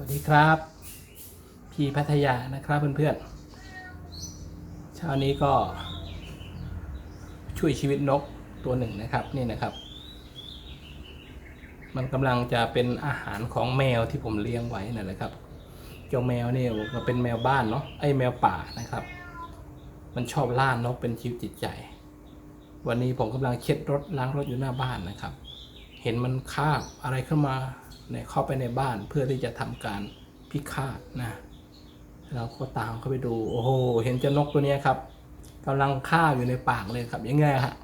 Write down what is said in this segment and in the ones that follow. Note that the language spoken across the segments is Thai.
วัสดีครับ พี่พัทยานะครับเพื่อนๆเช้านี้ก็ ช่วยชีวิตนกตัวหนึ่งนะครับนี่นะครับ มันกำลังจะเป็นอาหารของแมวที่ผมเลี้ยงไว้นั่นแหละครับเจ้าแมวเนี่ยก็เป็นแมวบ้านเนาะไอ้แมวป่านะครับ มันชอบล่านกเป็นชีวิตจิตใจ วันนี้ผมกำลังเช็ดรถล้างรถอยู่หน้าบ้านนะครับ เห็นมันคาบอะไรเข้ามา เนี่ยเข้าไปในบ้านเพื่อที่จะทำการพิฆาตนะเราก็ตามเข้าไปดู โอ้โห เห็นเจ้านกตัวนี้ครับกำลังคาอยู่ในปากเลยครับยังไงฮะ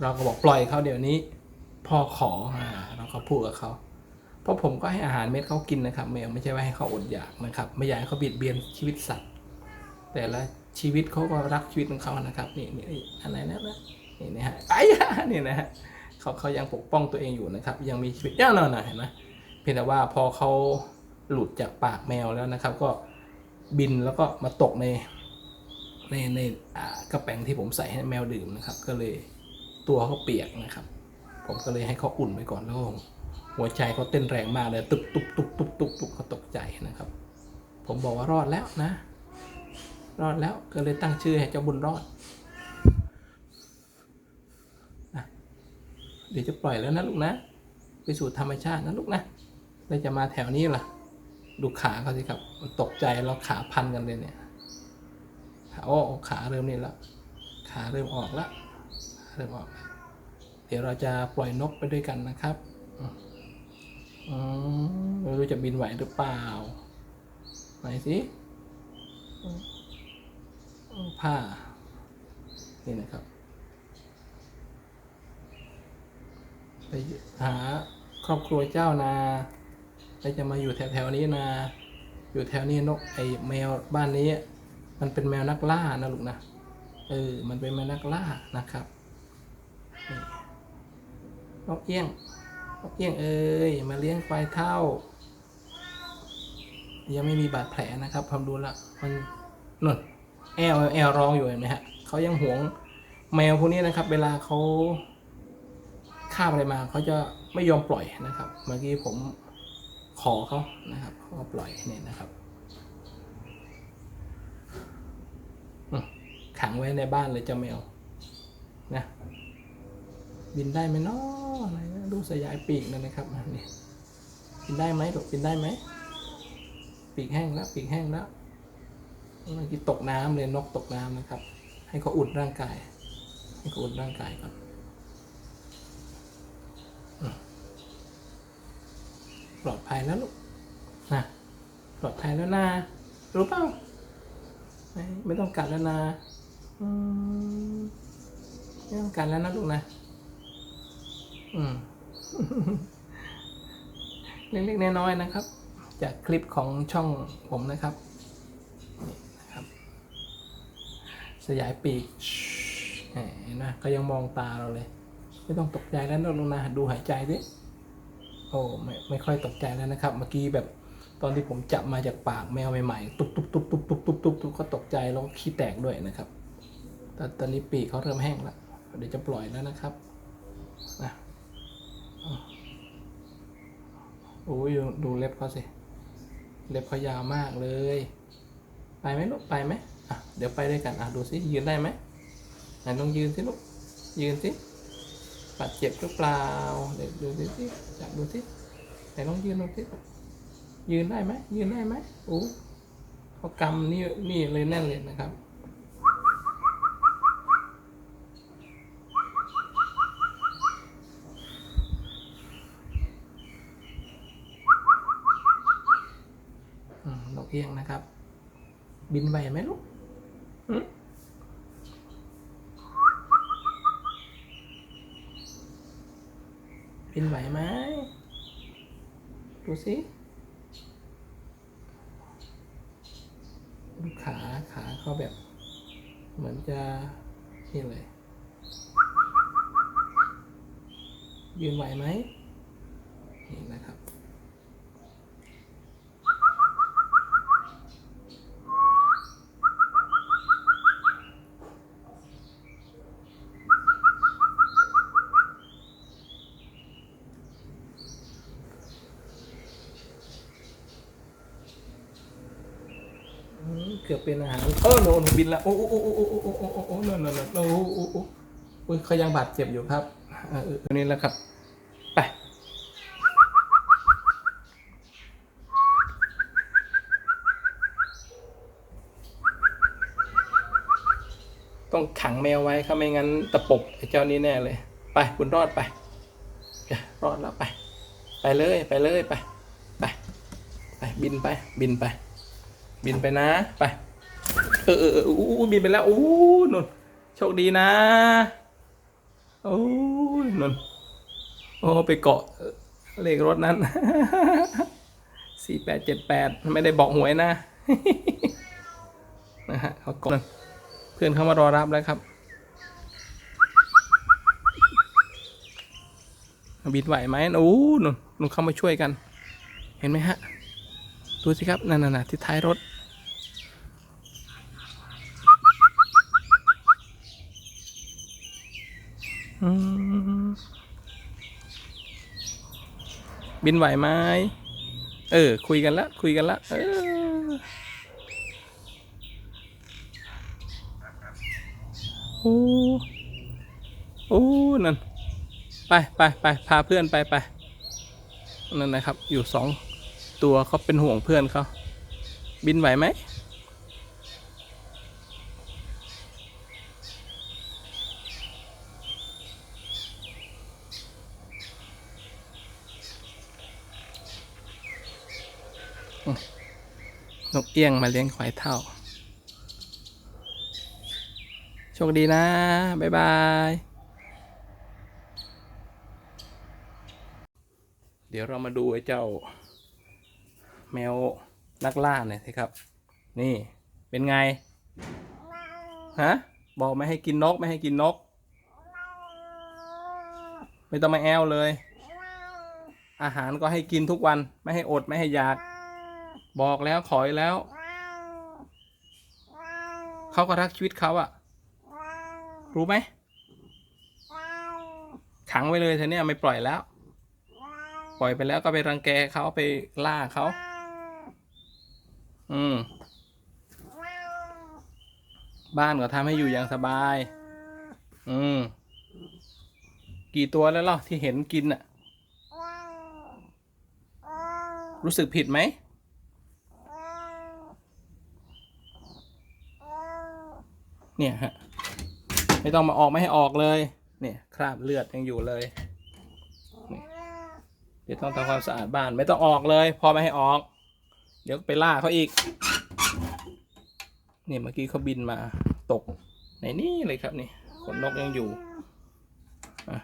เราก็บอกปล่อยเขาเดี๋ยวนี้ พ่อขออ่าเราก็พูดกับเขาเพราะผมก็ให้อาหารเม็ดเขากินนะครับแมวไม่ใช่ว่าให้เขาอดอยากนะครับ ไม่อยากให้เขาเบียดเบียนชีวิตสัตว์ แต่ละชีวิตเขาก็รักชีวิตของเขานะครับ นี่นี่อะไรนะนะนี่นะฮะไอ้ยะนี่ยนะฮะ เขาเขายังปกป้องตัวเองอยู่นะครับ ยังมีชีวิตย่างนอนนะเห็นไหมเพียงแต่ว่าพอเขาหลุดจากปากแมวแล้วนะครับ ก็บินแล้วก็มาตกในในในกระแป้งที่ผมใส่ให้แมวดื่มนะครับ ก็เลยตัวเขาเปียกนะครับ ผมก็เลยให้เขาอุ่นไปก่อนแล้วหัวใจเขาเต้นแรงมากเลยตุบตุบตุบตุบตุบตุบเขาตกใจนะครับ ผมบอกว่ารอดแล้วนะ รอดแล้วก็เลยตั้งชื่อให้เจ้าบุญรอดนะ เดี๋ยวจะปล่อยแล้วนะลูกนะ ไปสู่ธรรมชาตินะลูกนะแล้วจะมาแถวนี้ล่ะ ดูขาเขาสิครับ ตกใจแล้วขาพันกันเลยเนี่ยขาโอ้ขาเริ่มนี่แล้วขาเริ่มออกแล้วเริ่มออก เดี๋ยวเราจะปล่อยนกไปด้วยกันนะครับอืมอืมไม่รู้จะบินไหวหรือเปล่า ไหนสิผ้า นี่นะครับ ไปหาครอบครัวเจ้านาแล้จะมาอยู่แถวๆนี้นา อยู่แถวนี้นกไอแมวบ้านนี้ มันเป็นแมวนักล่านะลูกนะเออมันเป็นแมวนักล่านะครับนกเอี้ยงนกเอี้ยงเอ้ยมาเลี้ยงควายเท่า ยังไม่มีบาดแผลนะครับผมดูละมันนุ่นแอลแอลร้องอยู่เห็นไหมฮะเขายังหวงแมวพวกนี้นะครับ เวลาเขา คาบอะไรมาเขาจะไม่ยอมปล่อยนะครับ เมื่อกี้ผมขอเขานะครับเขาปล่อยเนี่ยนะครับขังไว้ในบ้านเลยเจ้าแมวนะบินได้ไหมเนาะอะไรนะดูสยายปีกนั่นนะครับนี่บินได้ไหมลูกบินได้ไหมปีกแห้งแล้วปีกแห้งแล้วเมื่อกี้ตกน้ำเลยนกตกน้ำนะครับ ให้เขาอุ่นร่างกาย ให้เขาอุ่นร่างกายก่อนอืม ปลอดภัยแล้วลูกนะปลอดภัยแล้วนะรู้เปล่าไม่ไม่ต้องกัดแล้วนะอืมไม่ต้องกัดแล้วนะลูกนะอืมเล็กๆน้อยๆนะครับ จากคลิปของช่องผมนะครับนี่นะครับ สยายปีกแหมเห็นไหมก็ยังมองตาเราเลย ไม่ต้องตกใจแล้วนะลุงนะดูหายใจดิ โอ้ไม่ไม่ค่อยตกใจแล้วนะครับ เมื่อกี้แบบตอนที่ผมจับมาจากปากแมวใหม่ๆ ตุ๊บตุ๊บตุ๊บตุ๊บตุ๊บตุ๊บตุ๊บตุ๊บก็ตกใจแล้วก็ขี้แตกด้วยนะครับแต่ตอนนี้ปีกเขาเริ่มแห้งแล้วเดี๋ยวจะปล่อยแล้วนะครับนะโอ้ยดูเล็บเขาสิเล็บเขายาวมากเลย ไปไหมลูกไปไหมอะเดี๋ยวไปด้วยกันอะดูสิยืนได้ไหมไหนลองยืนสิลูกยืนสิ บาดเจ็บหรือเปล่าเดี๋ยวดูสิจับดูสิไหนลองยืนดูสิยืนได้ไหมยืนได้ไหมโอ้เขากำนี่นี่เลยแน่นเลยนะครับนกเอี้ยงนะครับ บินไหวไหมลูก บินไหวไหมดูสิดูขาขาเขาแบบ เหมือนจะนี่เลย ยืนไหวไหมนี่นะครับ กือบ เป็นอาหารเออโนนบินแล้วโอ้โอ้โอ้โอ้โอ้โอ้โอ้โอ้โอ้โนนโนนโนนโอ้โอ้โอ้โอ้โอ้ยเขายังบาดเจ็บอยู่ครับเออเออตัวนี้แหละครับไปต้องขังแมวไว้ครับไม่งั้นตะปบไอ้เจ้านี้แน่เลย ไปคุณรอดไปจะรอดแล้วไป ไปเลยไปเลยไป ไป ไปบินไป บินไป บินไปนะ ไป เออเอออู้บินไปแล้วอู้นนโชคดีนะโอ้ยนนโอ้ไปเกาะเลขรถนั้นสี่แปดเจ็ดแปดไม่ได้บอกหวยนะนะฮะเขาเกาะเพื่อนเขามารอรับแล้วครับบินไหวไหมโอ้นนนุ่นเข้ามาช่วยกัน เห็นไหมฮะ ดูสิครับนั่นน่ะที่ท้ายรถ อืม บินไหวไหมเออ คุยกันละ คุยกันละ เออ โอ้โอ้นั่น ไปไปไปพาเพื่อนไปไปนั่นนะครับ อยู่สองตัวเขาเป็นห่วงเพื่อนเขา บินไหวไหม เอี้ยงมาเลี้ยงควายเท่า โชคดีนะ บ๊ายบาย เดี๋ยวเรามาดูไอ้เจ้า แมวนักล่าหน่อยสิครับ นี่เป็นไง ฮะ บอกไม่ให้กินนกไม่ให้กินนก ไม่ต้องมาแอวเลย อาหารก็ให้กินทุกวันไม่ให้อดไม่ให้อยาก บอกแล้วขอยแล้ว เขาก็รักชีวิตเขาอะรู้ไหมขังไว้เลยเธอเนี่ยไม่ปล่อยแล้ว ปล่อยไปแล้วก็ไปรังแกเขาไปล่าเขาอืม บ้านก็ทำให้อยู่อย่างสบาย อืม กี่ตัวแล้วล่ะที่เห็นกินอะรู้สึกผิดไหม เนี่ยฮะไม่ต้องมาออกไม่ให้ออกเลย เนี่ยคราบเลือดยังอยู่เลยนี่เดี๋ยวต้องทำความสะอาดบ้านไม่ต้องออกเลย พอไม่ให้ออก เดี๋ยวไปล่าเขาอีกเนี่ยเมื่อกี้เขาบินมาตกในนี่เลยครับนี่ขนนกยังอยู่อะ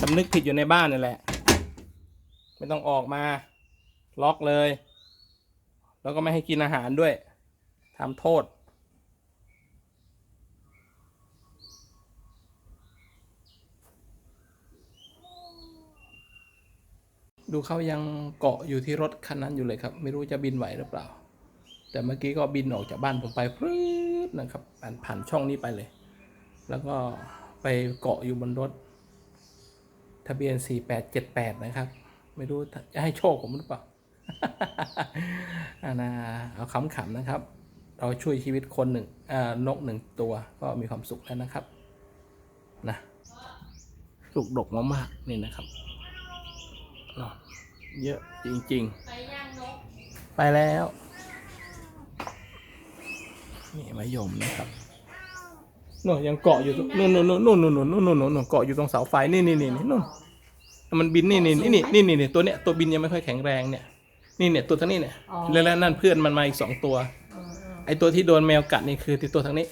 สำนึกผิดอยู่ในบ้านนี่แหละ ไม่ต้องออกมา ล็อกเลย แล้วก็ไม่ให้กินอาหารด้วยทำโทษ ดูเขายังเกาะอยู่ที่รถคันนั้นอยู่เลยครับ ไม่รู้จะบินไหวหรือเปล่า แต่เมื่อกี้ก็บินออกจากบ้านผมไปพรึบนะครับผ่านผ่านช่องนี้ไปเลย แล้วก็ไปเกาะอยู่บนรถ ทะเบียน 4878 นะครับ ไม่รู้จะให้โชคผมหรือเปล่าอานาเอาขำๆนะครับ เราช่วยชีวิตคนหนึ่งนกหนึ่งตัวก็มีความสุขแล้วนะครับนะสุกดกมากๆนี่นะครับ เนาะเยอะจริงไปย่างนกๆไปแล้ว นี่มะยมนะครับนู่นยังเกาะอยู่ตรงนู่นนู่นนู่นนู่นนู่นนู่นนู่นนู่นนู่นเกาะอยู่ตรงเสาไฟนี่นี่นี่นี่นู่นมันบินนี่นี่นี่นี่นี่นี่นี่ตัวเนี้ยตัวบินยังไม่ค่อยแข็งแรงเนี่ย นี่เนี่ยตัวทั้งนี้เนี่ยแล้วแล้วนั่นเพื่อนมันมาอีกสองตัว ไอตัวที่โดนแมวกัดนี่คือที่ตัวทางนี้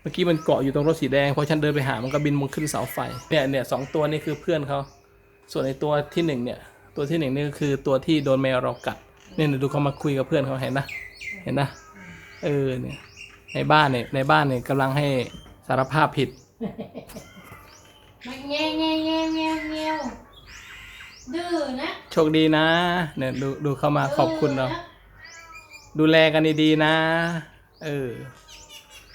เมื่อกี้มันเกาะอยู่ตรงรถสีแดงพอฉันเดินไปหามันก็บินมุงขึ้นเสาไฟเนี่ยเนี่ยสองตัวนี่คือเพื่อนเขา ส่วนไอตัวที่หนึ่งเนี่ย ตัวที่หนึ่งนี่ก็คือตัวที่โดนแมวเรากัดเนี่ยดูเขามาคุยกับเพื่อนเขาเห็นนะเห็นนะเออเนี่ยในบ้านเนี่ยในบ้านเนี่ยกำลังให้สารภาพผิดมันแง่แง่แง่แง่แง่ดื้อนะโชคดีนะเนี่ยดูดูเข้ามาขอบคุณเราดื้อนะดูแลกันดีๆนะ เออ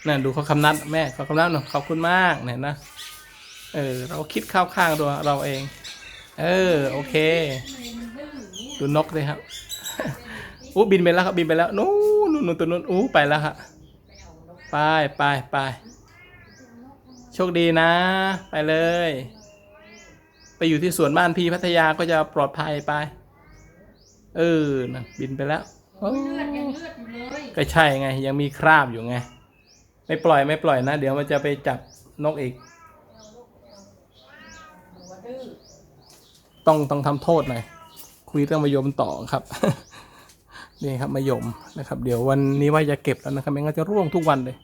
นั่นดูเขาคำนัดแม่เขาคำนัดหนูขอบคุณมากเนี่ยนะเออเราคิดเข้าข้างตัวเราเอง เออ โอเคมันดื้ออย่างเงี้ยดูนกเลยครับอู้บินไปแล้วครับบินไปแล้วนู่นนู่นู่นนู่นตัวนู้นอู้ไปแล้วฮะไปไปไปโชคดีนะ ไปเลย ไปอยู่ที่สวนบ้านพี่พัทยาก็จะปลอดภัยไป เออนั่นบินไปแล้วโอ้เลือดยังเลือดอยู่เลยก็ใช่ไง ยังมีคราบอยู่ไง ไม่ปล่อยไม่ปล่อยนะ เดี๋ยวมันจะไปจับนกอีก หัวดื้อ ต้องต้องทำโทษหน่อยคุยเรื่องมะยมต่อครับนี่ครับมะยมนะครับ เดี๋ยววันนี้ว่าจะเก็บแล้วนะครับไม่งั้นจะร่วงทุกวันเลย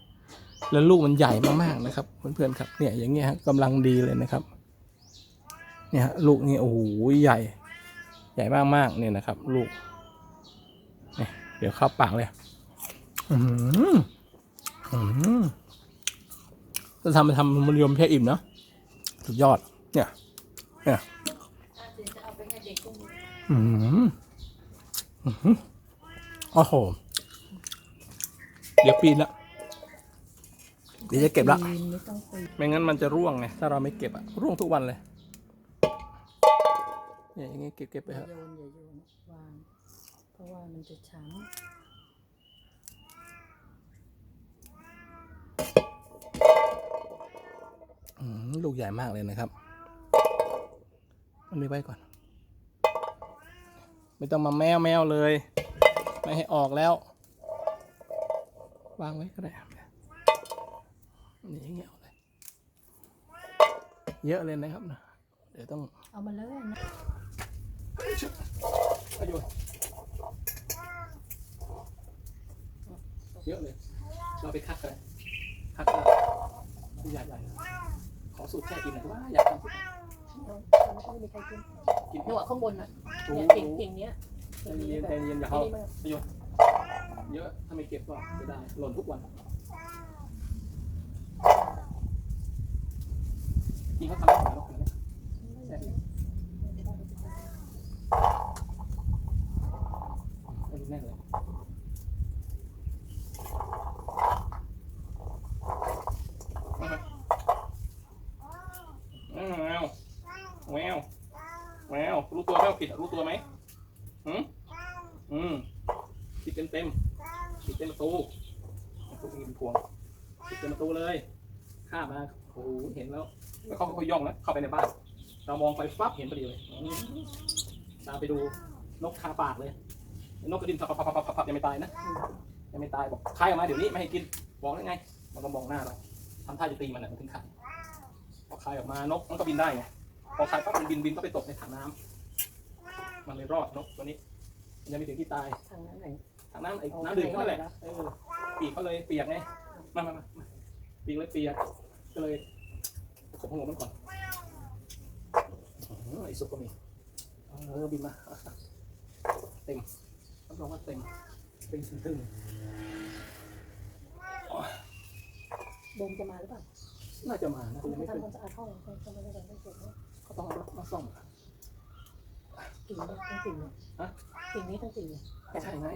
แล้วลูกมันใหญ่มากๆนะครับเพื่อนๆครับ เนี่ยอย่างเงี้ยกำลังดีเลยนะครับ เนี่ยฮะลูกนี่โอ้โหใหญ่ ใหญ่มากๆเนี่ยนะครับ ลูกเนี่ยเดี๋ยวเข้าปากเลยอืมอืมจะทำไปทำมะยมแค่อิ่มเนาะสุดยอด เนี่ย เนี่ย ถ้าจะเอาไปให้เด็กก็มี อืมอืมโอ้โห เดี๋ยวปีนละเดี๋ยวจะเก็บละปีนไม่ต้องปีนไม่งั้นมันจะร่วงไง ถ้าเราไม่เก็บอะร่วงทุกวันเลยเนี่ยอย่างงี้เก็บเก็บไปอย่าครับโยนอย่าโยนวางเพราะว่ามันจะช้อืมลูกใหญ่มากเลยนะครับอันนี้ไว้ก่อน ไม่ต้องมาแมวแมวเลย ไม่ให้ออกแล้ว วางไว้ก็ได้นี่อย่างเงี้ยเอาเลยเยอะเลยนะครับนะเดี๋ยวต้องำเอามาเลยนะประโยชน์เยอะเลยเราไปคัดกันคัดกันผู้ใหญ่ใหญ่ขอสูตรแช่กินหน่อยว่าอยากทำสูตรไม่มีใครกิน กินหนวดข้างบนน่ะโอ้เนี่ยโหกิ่งกิ่งเนี้ยใจเย็นใจเย็นอย่าไม่เอาได้มากประโยชน์เยอะถ้าไม่เก็บก็จะได้หล่นทุกวันกินเขาทำได้หมดแล้วเนี่ยแช่กินให้ดูแน่เลยแมวแมวแมวรู้ตัวไหมว่าผิดอะรู้ตัวไหมหืม อืมผิดเต็มเต็มผิดเต็มประตูประตูเป็นพวงผิดเต็มประตูเลยข้ามาโอ้โหเห็นแล้ว แล้วเขาก็ย่องแล้วเข้าไปในบ้าน เรามองไปปั๊บเห็นพอดีเลยอืมตามไปดูนกคาปากเลย นกกระดินพับพับพับพับยังไม่ตายนะยังไม่ตายบอกคายออกมาเดี๋ยวนี้ไม่ให้กินบอกได้ไง มันก็มองหน้าเราทำท่าจะตีมันนะมันถึงขันพอคายออกมานกมันก็บินได้ไงพอคายปั๊บมันบินบินก็ไปตกในถังน้ำมันเลยรอดนกตัวนี้ ยังไม่ถึงที่ตายทางนั้นไหนถังน้ำไอ้น้ำดื่มนั่นแหละเออปีกเขาเลยเปียกไงมามามามาปีกเลยเปียกก็เลยขบหัวมันก่อนอื้อไอ้ซุปก็มีเออบินมาเต็มรับรองว่าเต็มเต็มตึงโดมจะมาหรือเปล่าๆน่าจะมานะคุณยังไม่ทำขึ้นความสะอาดห้องทำอะไรกันไม่เสร็จเขาต้องเอามาซ่อมกิ่งนี้ทั้งกิ่งเลยฮะ กิ่งนี้ทั้งกิ่งเลยใช่ไหม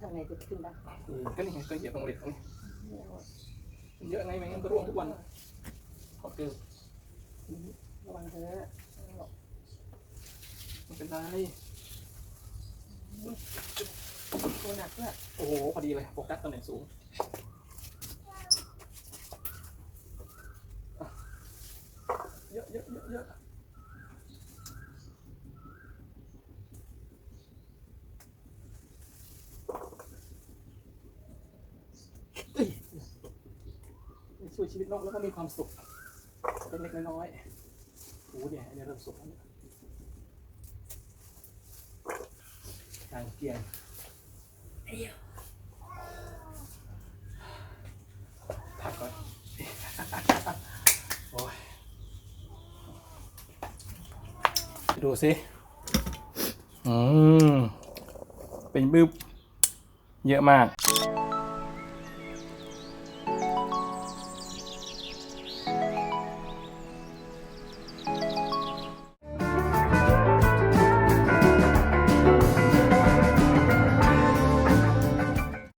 ทำไงจะขึ้นได้เออก็นี่ไงก็เหยียบตรงเหล็กตรงนี้ไม่เอามันเยอะไงไม่งั้นก็ร่วงทุกวันขอบเกลือระวังเถอะมันเป็นไรตัวหนักด้วยโอ้โหพอดีเลยโฟกัสตำแหน่งสูงอะเยอะเยอะเยอะเยอะเอ้ยได้ ช่วยชีวิตนกแล้วก็มีความสุขเล็กๆน้อยๆโอ้โหเนี่ยอันนี้เริ่มสุกแล้วเนี่ยกลางเกียงพักก่อนโอ้ยดูสิ อืม เป็นบึ้บเยอะมาก